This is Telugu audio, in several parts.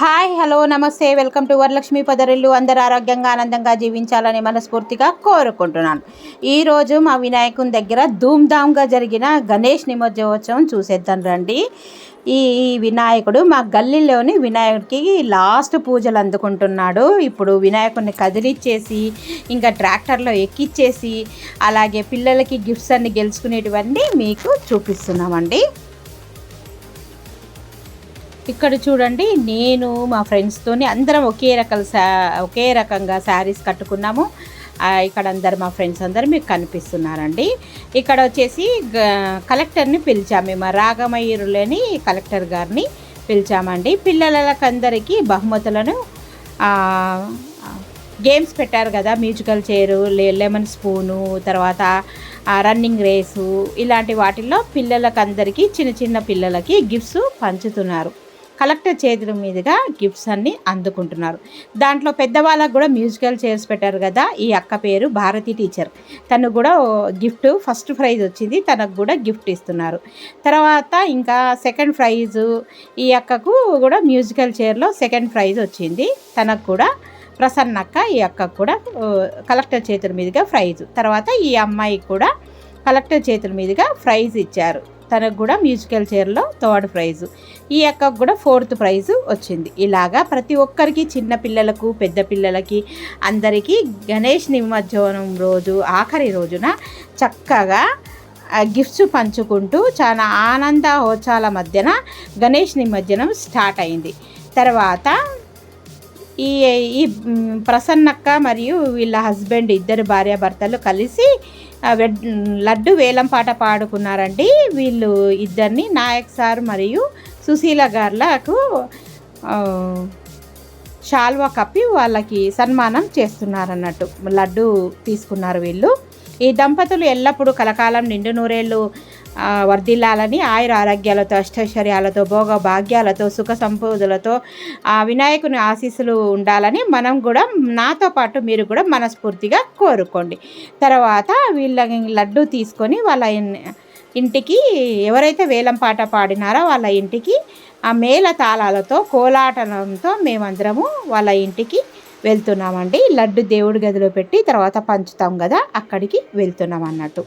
హాయ్ హలో నమస్తే. Welcome to Varalakshmi Podarillu. అందరు ఆరోగ్యంగా ఆనందంగా జీవించాలని మనస్ఫూర్తిగా కోరుకుంటున్నాను. ఈరోజు మా వినాయకుని దగ్గర ధూమ్ధామ్గా జరిగిన గణేష్ నిమజ్జనోత్సవం చూసేద్దాం రండి. ఈ ఈ వినాయకుడు మా గల్లీలోని వినాయకుడికి లాస్ట్ పూజలు అందుకుంటున్నాడు. ఇప్పుడు వినాయకుడిని కదిలిచ్చేసి ఇంకా ట్రాక్టర్లో ఎక్కిచ్చేసి అలాగే పిల్లలకి గిఫ్ట్స్ అన్ని గెలుచుకునేటివన్నీ మీకు చూపిస్తున్నామండి. ఇక్కడ చూడండి నేను మా ఫ్రెండ్స్తోని అందరం ఒకే రకాల శా ఒకే రకంగా శారీస్ కట్టుకున్నాము. ఇక్కడ అందరు మా ఫ్రెండ్స్ అందరు మీకు కనిపిస్తున్నారండి. ఇక్కడ వచ్చేసి కలెక్టర్ని పిలిచాము. మేము రాగమయూరులని కలెక్టర్ గారిని పిలిచామండి. పిల్లలకందరికీ బహుమతులను గేమ్స్ పెట్టారు కదా మ్యూజికల్ చైరు లెమన్ స్పూను తర్వాత రన్నింగ్ రేసు ఇలాంటి వాటిల్లో పిల్లలకి అందరికీ చిన్న చిన్న పిల్లలకి గిఫ్ట్స్ పంచుతున్నారు. కలెక్టర్ చేతుల మీదుగా గిఫ్ట్స్ అన్ని అందుకుంటున్నారు. దాంట్లో పెద్దవాళ్ళకు కూడా మ్యూజికల్ చైర్స్ పెట్టారు కదా ఈ అక్క పేరు భారతి టీచర్. తను కూడా గిఫ్ట్ ఫస్ట్ ప్రైజ్ వచ్చింది తనకు కూడా గిఫ్ట్ ఇస్తున్నారు. తర్వాత ఇంకా సెకండ్ ప్రైజు ఈ అక్కకు కూడా మ్యూజికల్ చైర్లో సెకండ్ ప్రైజ్ వచ్చింది తనకు కూడా ప్రసన్నక్క ఈ అక్కకు కూడా కలెక్టర్ చేతుల మీదుగా ప్రైజ్. తర్వాత ఈ అమ్మాయికి కూడా కలెక్టర్ చేతుల మీదుగా ప్రైజ్ ఇచ్చారు. తనకు కూడా మ్యూజికల్ చైర్లో థర్డ్ ప్రైజు. ఈ అక్కకు కూడా ఫోర్త్ ప్రైజు వచ్చింది. ఇలాగా ప్రతి ఒక్కరికి చిన్న పిల్లలకు పెద్ద పిల్లలకి అందరికీ గణేష్ నిమజ్జనం రోజు ఆఖరి రోజున చక్కగా గిఫ్ట్స్ పంచుకుంటూ చాలా ఆనంద హోచాల మధ్యన గణేష్ నిమజ్జనం స్టార్ట్ అయింది. తర్వాత ఈ ఈ ప్రసన్నక్క మరియు వీళ్ళ హస్బెండ్ ఇద్దరు భార్యాభర్తలు కలిసి వెడ్- లడ్డు వేలం పాట పాడుకున్నారండి. వీళ్ళు ఇద్దరిని నాయక్ సార్ మరియు సుశీల గారులకు షాల్వా కప్పి వాళ్ళకి సన్మానం చేస్తున్నారన్నట్టు లడ్డు తీసుకున్నారు వీళ్ళు. ఈ దంపతులు ఎల్లప్పుడూ కలకాలం నిండు నూరేళ్ళు వర్ధిల్లాలని ఆయుర ఆరోగ్యాలతో అష్టైశ్వర్యాలతో భోగ భాగ్యాలతో సుఖ సంపదలతో ఆ వినాయకుని ఆశీస్సులు ఉండాలని మనం కూడా నాతో పాటు మీరు కూడా మనస్ఫూర్తిగా కోరుకోండి. తర్వాత వీళ్ళ లడ్డు తీసుకొని వాళ్ళ ఇంటికి ఎవరైతే వేలం పాట పాడినారో వాళ్ళ ఇంటికి ఆ మేళ తాళాలతో కోలాటనంతో మేమందరము వాళ్ళ ఇంటికి వెళ్తున్నామండి. లడ్డు దేవుడి గదిలో పెట్టి తర్వాత పంచుతాం కదా అక్కడికి వెళ్తున్నాం అన్నట్టు.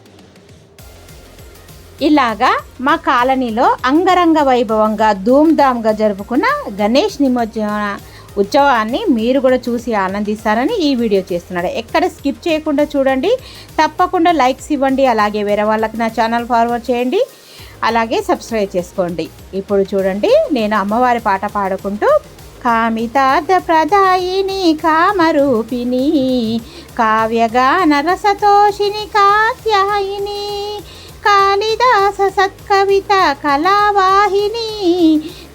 ఇలాగా మా కాలనీలో అంగరంగ వైభవంగా ధూమ్ధామ్గా జరుపుకున్న గణేష్ నిమజ్జన ఉత్సవాన్ని మీరు కూడా చూసి ఆనందిస్తారని ఈ వీడియో చేస్తున్నాడు. ఎక్కడ స్కిప్ చేయకుండా చూడండి. తప్పకుండా లైక్స్ ఇవ్వండి. అలాగే వేరే వాళ్ళకి నా ఛానల్ ఫార్వర్డ్ చేయండి. అలాగే సబ్స్క్రైబ్ చేసుకోండి. ఇప్పుడు చూడండి నేను అమ్మవారి పాట పాడుకుంటూ కామితార్థ ప్రదాయిని కామరూపిణి కావ్యగాన రసతోషిని కాత్యాయిని కాళిదాస సత్కవిత కళావాహిని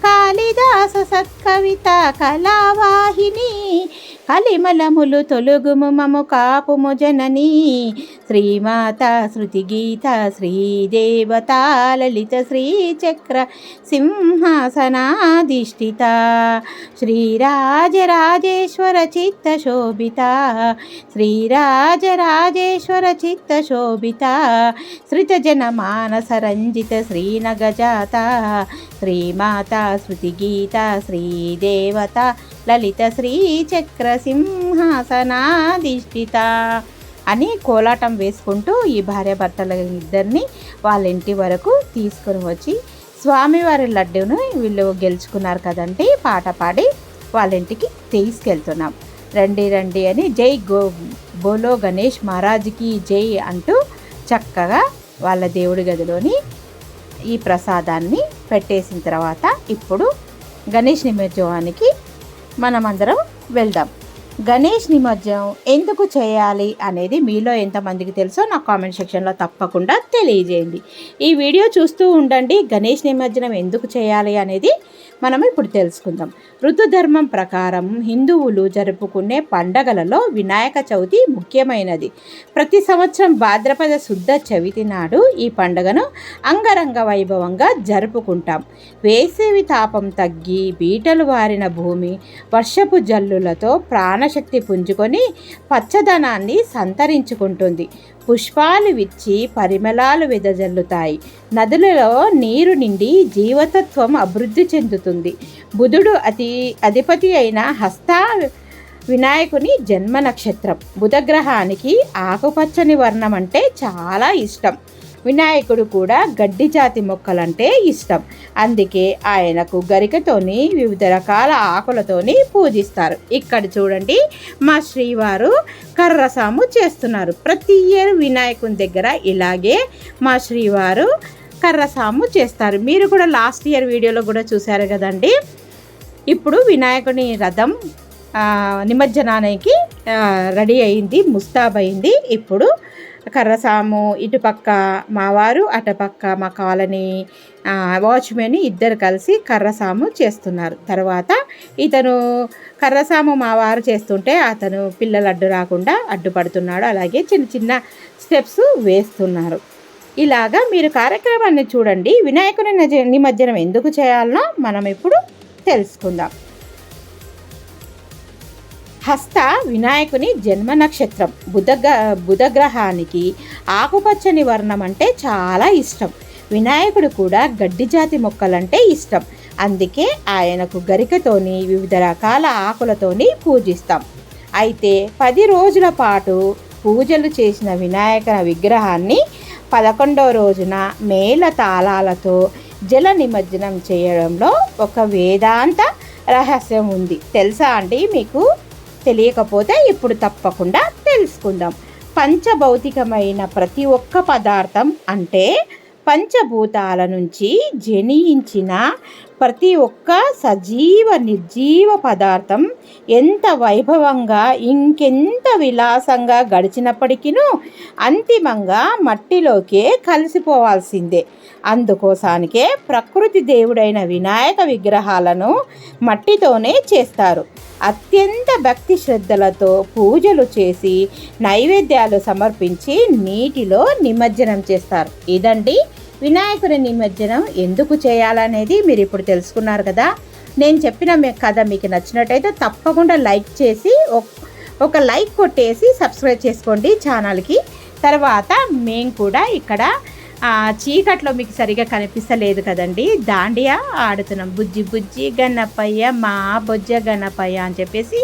కాళిదాస సత్కవిత కళావాహిని కలిమలములు తొలుగుము మము కాపుము జనని. శ్రీమాత శృతి గీత శ్రీదేవత లలిత శ్రీచక్ర సింహాసనాధిష్ఠిత. శ్రీరాజరాజేశ్వర చిత్త శోభిత. శ్రీరాజరాజేశ్వర చిత్త శోభిత. శ్రితజన మానస రంజిత శ్రీనగజాత శ్రీమాత శృతి గీత శ్రీదేవత లలిత శ్రీచక్ర సింహాసనాధిష్ఠిత అని కోలాటం వేసుకుంటూ ఈ భార్యాభర్తల ఇద్దరిని వాళ్ళ ఇంటి వరకు తీసుకొని వచ్చి స్వామివారి లడ్డూను వీళ్ళు గెలుచుకున్నారు కదండి పాట పాడి వాళ్ళ ఇంటికి తీసుకెళ్తున్నాం. రండి రండి అని జై గో బోలో గణేష్ మహారాజ్కి జై అంటూ చక్కగా వాళ్ళ దేవుడి గదిలోని ఈ ప్రసాదాన్ని పెట్టేసిన తర్వాత ఇప్పుడు గణేష్ నిమజ్జనానికి మనమందరం వెళ్దాం. గణేష్ నిమజ్జనం ఎందుకు చేయాలి అనేది మీలో ఎంతమందికి తెలుసో నా కామెంట్ సెక్షన్లో తప్పకుండా తెలియజేయండి. ఈ వీడియో చూస్తూ ఉండండి గణేష్ నిమజ్జనం ఎందుకు చేయాలి అనేది మనం ఇప్పుడు తెలుసుకుందాం. ఋతుధర్మం ప్రకారం హిందువులు జరుపుకునే పండగలలో వినాయక చవితి ముఖ్యమైనది. ప్రతి సంవత్సరం భాద్రపద శుద్ధ చవితి నాడు ఈ పండుగను అంగరంగ వైభవంగా జరుపుకుంటాం. వేసవి తాపం తగ్గి బీటలు వారిన భూమి వర్షపు జల్లులతో ప్రాణశక్తి పుంజుకొని పచ్చదనాన్ని సంతరించుకుంటుంది. పుష్పాలు విచ్చి పరిమళాలు వెదజల్లుతాయి. నదులలో నీరు నిండి జీవతత్వం అభివృద్ధి చెందుతుంది. బుధుడు అతి అధిపతి అయిన హస్త వినాయకుని జన్మ నక్షత్రం. బుధగ్రహానికి ఆకుపచ్చని వర్ణం అంటే చాలా ఇష్టం. వినాయకుడు కూడా గడ్డి జాతి మొక్కలంటే ఇష్టం. అందుకే ఆయనకు గరికతోని వివిధ రకాల ఆకులతోని పూజిస్తారు. ఇక్కడ చూడండి మా శ్రీవారు కర్రసాము చేస్తున్నారు. ప్రతి ఇయర్ వినాయకుని దగ్గర ఇలాగే మా శ్రీవారు కర్రసాము చేస్తారు. మీరు కూడా లాస్ట్ ఇయర్ వీడియోలో కూడా చూశారు కదండి. ఇప్పుడు వినాయకుని రథం నిమజ్జనానికి రెడీ అయింది ముస్తాబ్ అయింది ఇప్పుడు కర్రసాము ఇటుపక్క మావారు అటుపక్క మా కాలనీ వాచ్మెన్ ఇద్దరు కలిసి కర్రసాము చేస్తున్నారు. తర్వాత ఇతను కర్రసాము మావారు చేస్తుంటే అతను పిల్లలు అడ్డు రాకుండా అడ్డుపడుతున్నాడు అలాగే చిన్న చిన్న స్టెప్స్ వేస్తున్నారు. ఇలాగా మీరు కార్యక్రమాన్ని చూడండి. వినాయకుని నిమజ్జనం ఎందుకు చేయాలనో మనం ఇప్పుడు తెలుసుకుందాం. హస్త వినాయకుని జన్మ నక్షత్రం. బుధగ బుధగ్రహానికి ఆకుపచ్చని వర్ణం అంటే చాలా ఇష్టం. వినాయకుడు కూడా గడ్డి జాతి మొక్కలంటే ఇష్టం. అందుకే ఆయనకు గరికతోని వివిధ రకాల ఆకులతోని పూజిస్తాం. అయితే పది రోజుల పాటు పూజలు చేసిన వినాయక విగ్రహాన్ని పదకొండవ రోజున మేల తాళాలతో జల నిమజ్జనం చేయడంలో ఒక వేదాంత రహస్యం ఉంది. తెలుసా అండి మీకు? తెలియకపోతే ఇప్పుడు తప్పకుండా తెలుసుకుందాం. పంచభౌతికమైన ప్రతి ఒక్క పదార్థం అంటే పంచభూతాల నుంచి జనించిన ప్రతి ఒక్క సజీవ నిర్జీవ పదార్థం ఎంత వైభవంగా ఇంకెంత విలాసంగా గడిచినప్పటికీ అంతిమంగా మట్టిలోకే కలిసిపోవాల్సిందే. అందుకోసానికే ప్రకృతి దేవుడైన వినాయక విగ్రహాలను మట్టితోనే చేస్తారు. అత్యంత భక్తి శ్రద్ధలతో పూజలు చేసి నైవేద్యాలు సమర్పించి నీటిలో నిమజ్జనం చేస్తారు. ఇదండి వినాయకుడి నిమజ్జనం ఎందుకు చేయాలనేది మీరు ఇప్పుడు తెలుసుకున్నారు కదా. నేను చెప్పిన కథ మీకు నచ్చినట్టయితే తప్పకుండా లైక్ చేసి ఒక లైక్ కొట్టేసి సబ్స్క్రైబ్ చేసుకోండి ఛానల్కి. తర్వాత మేము కూడా ఇక్కడ చీకట్లో మీకు సరిగా కనిపిస్తలేదు కదండి. దాండియా ఆడుతున్నాం. బుజ్జి బుజ్జి గన్నపయ్య మా బొజ్జ గన్నపయ్య అని చెప్పేసి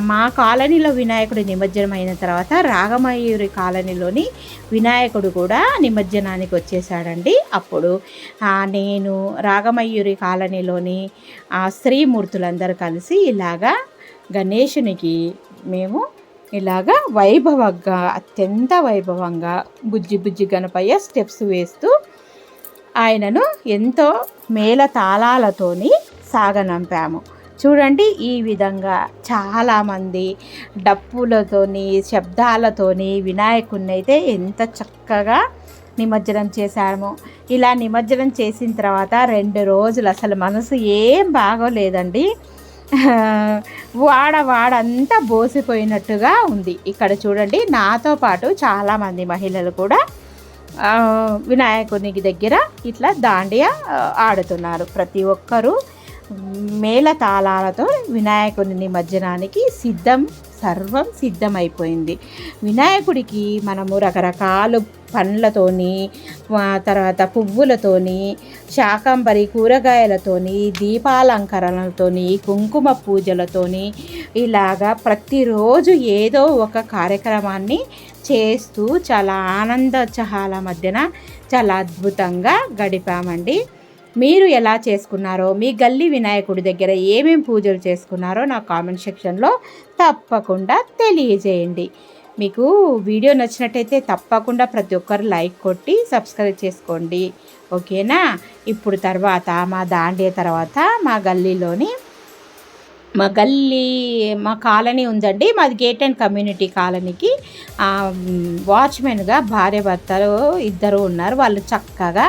మా కాలనీలో వినాయకుడు నిమజ్జనం అయిన తర్వాత రాగమయూరి కాలనీలోని వినాయకుడు కూడా నిమజ్జనానికి వచ్చేసాడండి అప్పుడు నేను రాగమయూరి కాలనీలోని స్త్రీమూర్తులందరూ కలిసి ఇలాగా గణేషునికి మేము ఇలాగా వైభవంగా అత్యంత వైభవంగా బుజ్జి బుజ్జి గణపయ్య స్టెప్స్ వేస్తూ ఆయనను ఎంతో మేళ తాళాలతోని సాగనంపాము. చూడండి ఈ విధంగా చాలామంది డప్పులతోని శబ్దాలతోని వినాయకుడిని అయితే ఎంత చక్కగా నిమజ్జనం చేశాము ఇలా నిమజ్జనం చేసిన తర్వాత రెండు రోజులు అసలు మనసు ఏం బాగోలేదండి. వాడ వాడంతా బోసిపోయినట్టుగా ఉంది. ఇక్కడ చూడండి నాతో పాటు చాలామంది మహిళలు కూడా వినాయకునికి దగ్గర ఇట్లా దాండియా ఆడుతున్నారు. ప్రతి ఒక్కరూ మేళ తాళాలతో నిమజ్జనానికి సిద్ధం సర్వం సిద్ధమైపోయింది. వినాయకుడికి మనము రకరకాల పండ్లతోని తర్వాత పువ్వులతోని శాకంబరి కూరగాయలతోని దీపాలంకరణలతోని కుంకుమ పూజలతోని ఇలాగా ప్రతిరోజు ఏదో ఒక కార్యక్రమాన్ని చేస్తూ చాలా ఆనందోత్సాహాల మధ్యన చాలా అద్భుతంగా గడిపామండి. మీరు ఎలా చేసుకున్నారో మీ గల్లీ వినాయకుడి దగ్గర ఏమేమి పూజలు చేసుకున్నారో నా కామెంట్ సెక్షన్లో తప్పకుండా తెలియజేయండి. మీకు వీడియో నచ్చినట్టయితే తప్పకుండా ప్రతి ఒక్కరు లైక్ కొట్టి సబ్స్క్రైబ్ చేసుకోండి. ఓకేనా? ఇప్పుడు తర్వాత మా దాండే తర్వాత మా గల్లీలోని మా గల్లీ మా కాలనీ ఉందండి. మాది గేట్ అండ్ కమ్యూనిటీ కాలనీకి వాచ్మెన్గా భార్య భర్తలు ఇద్దరు ఉన్నారు. వాళ్ళు చక్కగా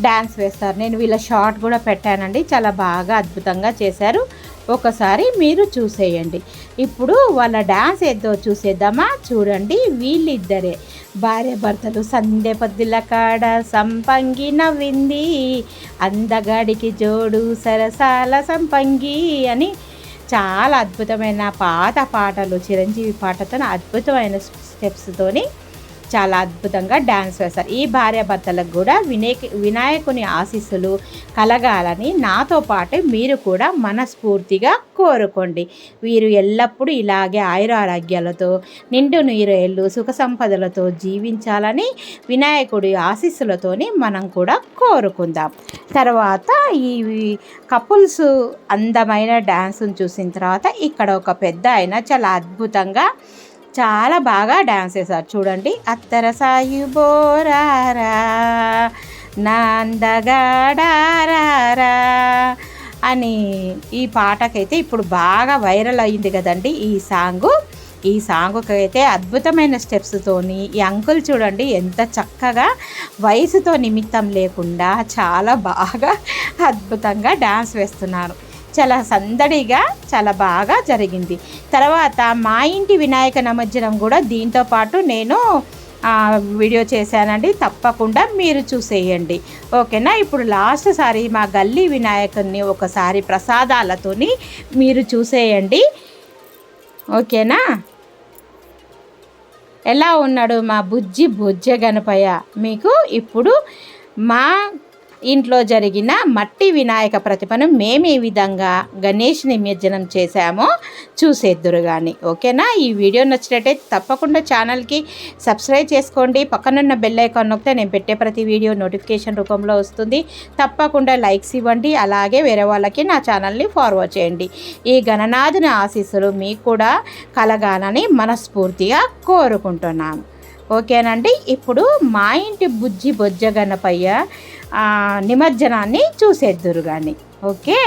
డ్యాన్స్ వేస్తారు. నేను వీళ్ళ షార్ట్ కూడా పెట్టానండి. చాలా బాగా అద్భుతంగా చేశారు. ఒకసారి మీరు చూసేయండి. ఇప్పుడు వాళ్ళ డ్యాన్స్ ఏదో చూసేద్దామా? చూడండి. వీళ్ళిద్దరే. భార్య భర్తలు సంధ్య పద్దుల కాడ సంపంగి నవ్వింది. అందగాడికి జోడు సరసాల సంపంగి అని చాలా అద్భుతమైన పాత పాటలు. చిరంజీవి పాటతో అద్భుతమైన స్టెప్స్తోని చాలా అద్భుతంగా డ్యాన్స్ వేస్తారు. ఈ భార్యాభర్తలకు కూడా వినాయక వినాయకుని ఆశీస్సులు కలగాలని నాతో పాటు మీరు కూడా మనస్ఫూర్తిగా కోరుకోండి. వీరు ఎల్లప్పుడూ ఇలాగే ఆయురారోగ్యాలతో నిండు నీరేళ్ళు సుఖ సంపదలతో జీవించాలని వినాయకుడి ఆశీస్సులతోని మనం కూడా కోరుకుందాం. తర్వాత ఈ కపుల్స్ అందమైన డ్యాన్స్ను చూసిన తర్వాత ఇక్కడ ఒక పెద్ద ఆయన చాలా అద్భుతంగా చాలా బాగా డ్యాన్స్ చేశారు. చూడండి. అత్తర సాయి బోరారా నాందగాడారా అని ఈ పాటకైతే ఇప్పుడు బాగా వైరల్ అయింది కదండి ఈ సాంగు. ఈ సాంగుకి అయితే అద్భుతమైన స్టెప్స్తోని ఈ అంకుల్ చూడండి ఎంత చక్కగా వయసుతో నిమిత్తం లేకుండా చాలా బాగా అద్భుతంగా డ్యాన్స్ వేస్తున్నారు. చాలా సందడిగా చాలా బాగా జరిగింది. తర్వాత మా ఇంటి వినాయక నిమజ్జనం కూడా దీంతో పాటు నేను వీడియో చేశానండి. తప్పకుండా మీరు చూసేయండి. ఓకేనా? ఇప్పుడు లాస్ట్ సారి మా గల్లీ వినాయకుడిని ఒకసారి ప్రసాదాలతోని మీరు చూసేయండి. ఓకేనా? ఎలా ఉన్నాడు మా బుజ్జి బుజ్జ గణపయ్య మీకు ఇప్పుడు మా ఇంట్లో జరిగిన మట్టి వినాయక ప్రతిభను మేము ఏ విధంగా గణేష్ నిమజ్జనం చేశామో చూసేద్దురు కానీ ఓకేనా? ఈ వీడియో నచ్చినట్టయితే తప్పకుండా ఛానల్కి సబ్స్క్రైబ్ చేసుకోండి. పక్కనున్న బెల్ ఐకాన్ నొక్కితే నేను పెట్టే ప్రతి వీడియో నోటిఫికేషన్ రూపంలో వస్తుంది. తప్పకుండా లైక్స్ ఇవ్వండి. అలాగే వేరే వాళ్ళకి నా ఛానల్ని ఫార్వర్డ్ చేయండి. ఈ గణనాథుని ఆశీస్సులు మీకు కూడా కలగాలని మనస్ఫూర్తిగా కోరుకుంటున్నాను ఓకేనండి. ఇప్పుడు మా ఇంటి బుజ్జి బొజ్జ గణపయ్య నిమజ్జనాన్ని చూసేద్దురు కానీ ఓకే?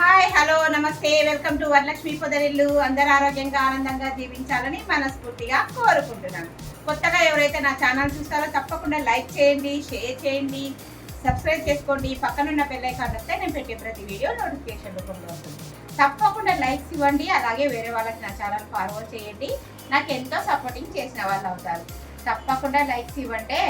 హాయ్ హలో నమస్తే. Welcome to Varalakshmi Podarillu. అందరు ఆరోగ్యంగా ఆనందంగా జీవించాలని మనస్ఫూర్తిగా కోరుకుంటున్నాను. కొత్తగా ఎవరైతే నా ఛానల్ చూస్తారో తప్పకుండా లైక్ చేయండి షేర్ చేయండి. సబ్స్క్రైబ్ చేసుకోండి. పక్కనున్న బెల్లైకాన్ వస్తే నేను పెట్టే ప్రతి వీడియో నోటిఫికేషన్ రూపంలో ఉంటుంది. తప్పకుండా లైక్స్ ఇవ్వండి. అలాగే వేరే వాళ్ళకి నా ఛానల్ ఫార్వర్డ్ చేయండి. నాకు ఎంతో సపోర్టింగ్ చేసిన వాళ్ళు అవుతారు. తప్పకుండా లైక్స్ ఇవ్వంటే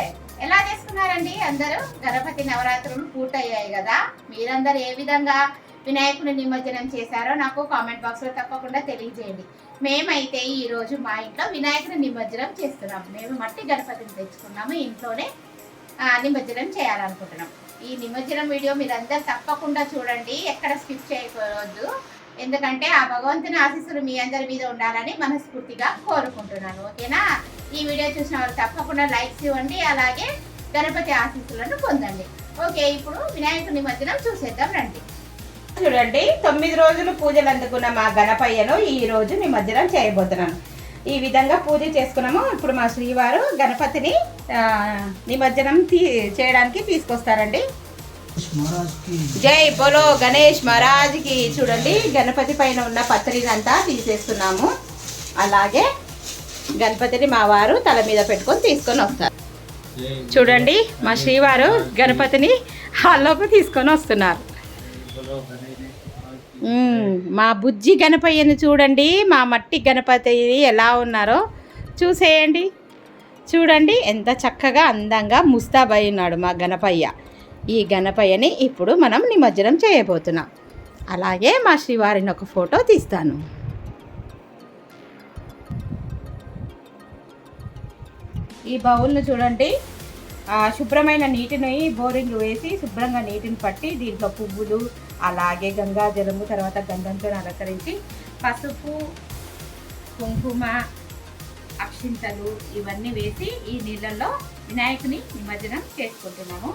ఎలా చేసుకున్నారండి? అందరూ గణపతి నవరాత్రులు పూర్తయ్యాయి కదా. మీరందరూ ఏ విధంగా వినాయకుని నిమజ్జనం చేశారో నాకు కామెంట్ బాక్స్లో తప్పకుండా తెలియజేయండి. మేమైతే ఈరోజు మా ఇంట్లో వినాయకుని నిమజ్జనం చేస్తున్నాం. మేము మట్టి గణపతిని తెచ్చుకున్నాము. ఇంట్లోనే నిమజ్జనం చేయాలనుకుంటున్నాం. ఈ నిమజ్జనం వీడియో మీరందరూ తప్పకుండా చూడండి. ఎక్కడ స్కిప్ చేయకూడదు. ఎందుకంటే ఆ భగవంతుని ఆశీస్సులు మీ అందరి మీద ఉండాలని మనస్ఫూర్తిగా కోరుకుంటున్నాను. ఓకేనా? ఈ వీడియో చూసిన వాళ్ళు తప్పకుండా లైక్స్ ఇవ్వండి. అలాగే గణపతి ఆశీస్సులను పొందండి. ఓకే ఇప్పుడు వినాయకుని నిమజ్జనం చూసేద్దాం రండి. చూడండి తొమ్మిది రోజులు పూజలు అందుకున్న మా గణపయ్యను ఈ రోజు నిమజ్జనం చేయబోతున్నాను. ఈ విధంగా పూజ చేసుకున్నాము. ఇప్పుడు మా శ్రీవారు గణపతిని నిమజ్జనం తీ చేయడానికి తీసుకొస్తారండి. జై బోలో గణేష్ మహారాజ్కి చూడండి గణపతి పైన ఉన్న పత్రినంతా తీసేస్తున్నాము. అలాగే గణపతిని మా వారు తల మీద పెట్టుకొని తీసుకొని వస్తారు. చూడండి మా శ్రీవారు గణపతిని హాల్లోకి తీసుకొని వస్తున్నారు. మా బుజ్జి గణపయ్యని చూడండి మా మట్టి గణపతి ఎలా ఉన్నారో చూసేయండి. చూడండి ఎంత చక్కగా అందంగా ముస్తాబై ఉన్నాడు మా గణపయ్య. ఈ గణపయ్యని ఇప్పుడు మనం నిమజ్జనం చేయబోతున్నాం. అలాగే మా శ్రీవారిని ఒక ఫోటో తీస్తాను. ఈ బౌల్ను చూడండి. శుభ్రమైన నీటిని బోరింగ్ వేసి శుభ్రంగా నీటిని పట్టి దీంట్లో పువ్వులు అలాగే గంగా జలము తర్వాత గంధంతో అలంకరించి పసుపు కుంకుమ అక్షింతలు ఇవన్నీ వేసి ఈ నీళ్ళల్లో వినాయకుని నిమజ్జనం చేసుకుంటున్నాము.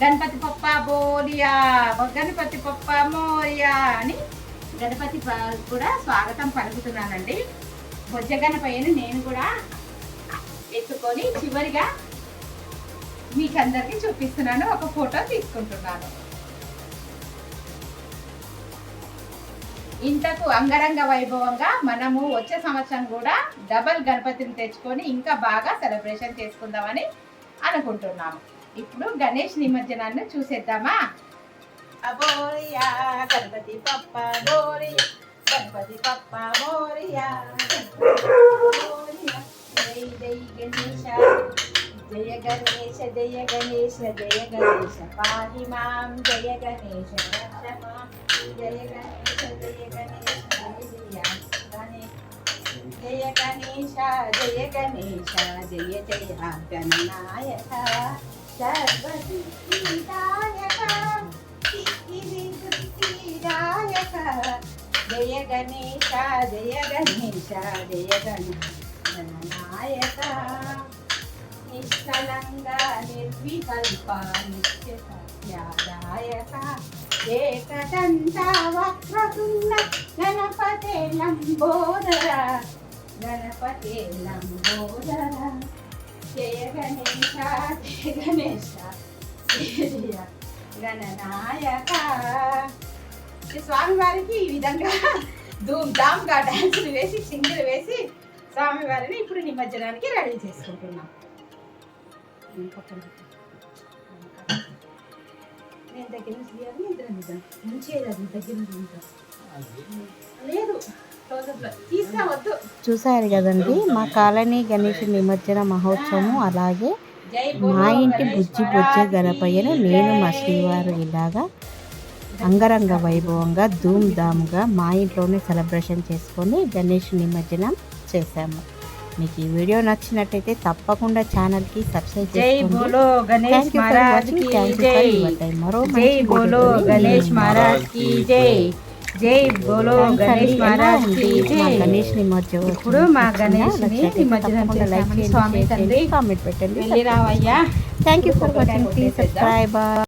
గణపతి పప్ప బోలియా గణపతి పప్ప మోరియా అని గణపతి కూడా స్వాగతం పలుకుతున్నానండి. బొజ్జ గణపయ్యని నేను కూడా ఎత్తుకొని చివరిగా మీకు అందరికీ చూపిస్తున్నాను. ఒక ఫోటో తీసుకుంటున్నాను. ఇంతకు అంగరంగ వైభవంగా మనము వచ్చే సంవత్సరం కూడా డబల్ గణపతిని తెచ్చుకొని ఇంకా బాగా సెలబ్రేషన్ చేసుకుందామని అనుకుంటున్నాము. ఇప్పుడు గణేష్ నిమజ్జనాన్ని చూసేద్దామా? అబోరియా గణపతి పప్ప బోరియా గణపతి పప్ప బోరియా గణేష. గణేశ జయ గణేశ జయ గణేశ జయ గణేశ పాహి మాం. జయ గణేశ జయ గణేశ జయ జయ గణేశ జయ గణేశ జయ గణేశ జయ జయ గణనాయక సర్వసిద్ధిదాయక సిద్ధిదాయక జయ గణేశ జయ గణేశ జయ గణ గణనాయక నిష్కలంగా నిర్వికల్ప నిత్య సత్యాదాయక ఏకదంత వక్రతుండ గణపతే లంబోదర గణపతే లంబోదర జయ గణేశ జయ గణేశ జయ గణనాయక స్వామివారికి ఈ విధంగా ధూమ్ ధామ్గా డ్యాన్సులు వేసి సింగులు వేసి స్వామివారిని ఇప్పుడు నిమజ్జనానికి రెడీ చేసుకుంటున్నాం. ఇంపార్టెంట్ నేను దగ్గర నుంచి తీయాలి, నేను ఇద్దరం తీద్దాం. మంచిగా అది దగ్గర నుంచి ఉంటా లేదు చూసారు కదండి మా కాలనీ గణేష్ నిమజ్జన మహోత్సవం అలాగే మా ఇంటి బుజ్జి బుజ్జి గణపయ్యను నేను మా శ్రీవారు ఇలాగా అంగరంగ వైభవంగా ధూమ్ ధామ్గా మా ఇంట్లోనే సెలబ్రేషన్ చేసుకొని గణేష్ నిమజ్జనం చేశాము. మీకు ఈ వీడియో నచ్చినట్టయితే తప్పకుండా సబ్స్క్రైబ్ చేసుకోండి గణేష్ watching. కి your time. మరో జై బోలో గణేష్ మహారాజ్కి జై జై బోలో గణేష్ మహారాజ్కి జై గణేష్ నిమజ్జనం ఇప్పుడు మా నచ్చినట్టయితే నిమజ్జనం లైక్ చేయండి కామెంట్ పెట్టండి thank you for watching please. Subscribe